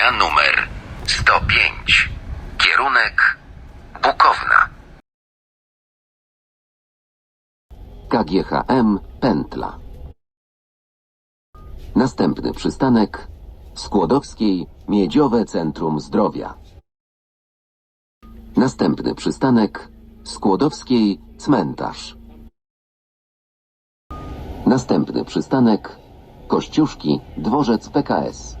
Linia numer 105. Kierunek Bukowna. KGHM Pętla. Następny przystanek Skłodowskiej Miedziowe Centrum Zdrowia. Następny przystanek Skłodowskiej Cmentarz. Następny przystanek Kościuszki Dworzec PKS.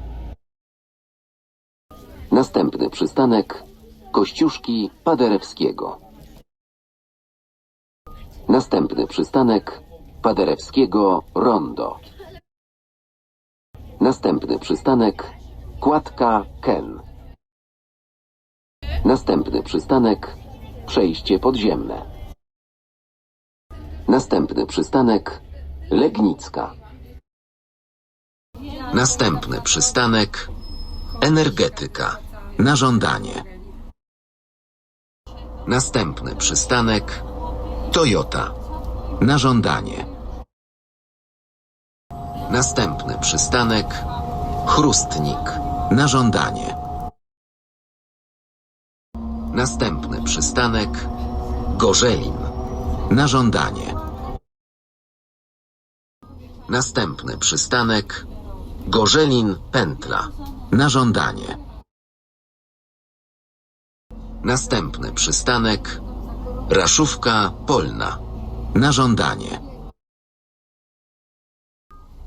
Następny przystanek Kościuszki Paderewskiego. Następny przystanek Paderewskiego Rondo. Następny przystanek Kładka Ken. Następny przystanek Przejście podziemne. Następny przystanek Legnicka. Następny przystanek Energetyka. Na żądanie. Następny przystanek Toyota. Na żądanie. Następny przystanek Chrustnik. Na żądanie. Następny przystanek Gorzelin. Na żądanie. Następny przystanek Gorzelin Pętla. Na żądanie. Następny przystanek Raszówka Polna. Na żądanie.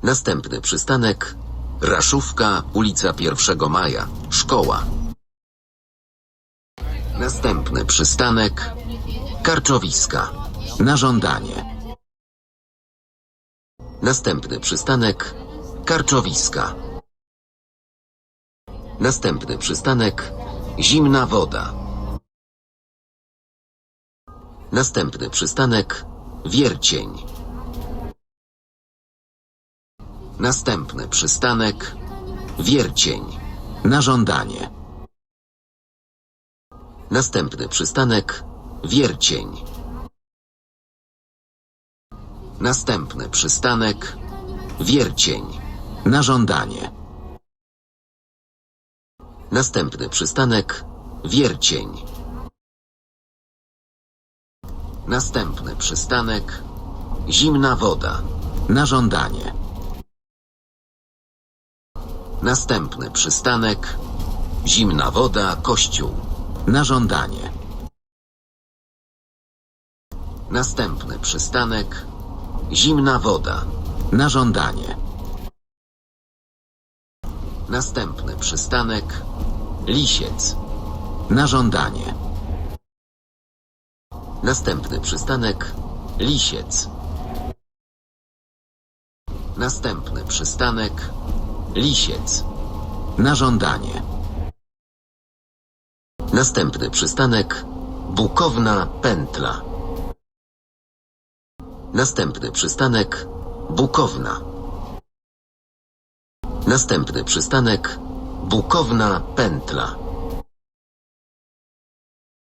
Następny przystanek Raszówka, ulica 1 Maja, szkoła. Następny przystanek Karczowiska. Na żądanie. Następny przystanek Karczowiska. Następny przystanek Zimna woda. Następny przystanek Wiercień. Następny przystanek Wiercień. Na żądanie. Następny przystanek Wiercień. Następny przystanek Wiercień. Na żądanie. Następny przystanek Wiercień. Następny przystanek Zimna woda. Na żądanie. Następny przystanek Zimna woda Kościół. Na żądanie. Następny przystanek Zimna woda. Na żądanie. Następny przystanek Lisiec. Na żądanie. Następny przystanek Lisiec. Następny przystanek Lisiec. Na żądanie. Następny przystanek Bukowna Pętla. Następny przystanek Bukowna. Następny przystanek Bukowna Pętla.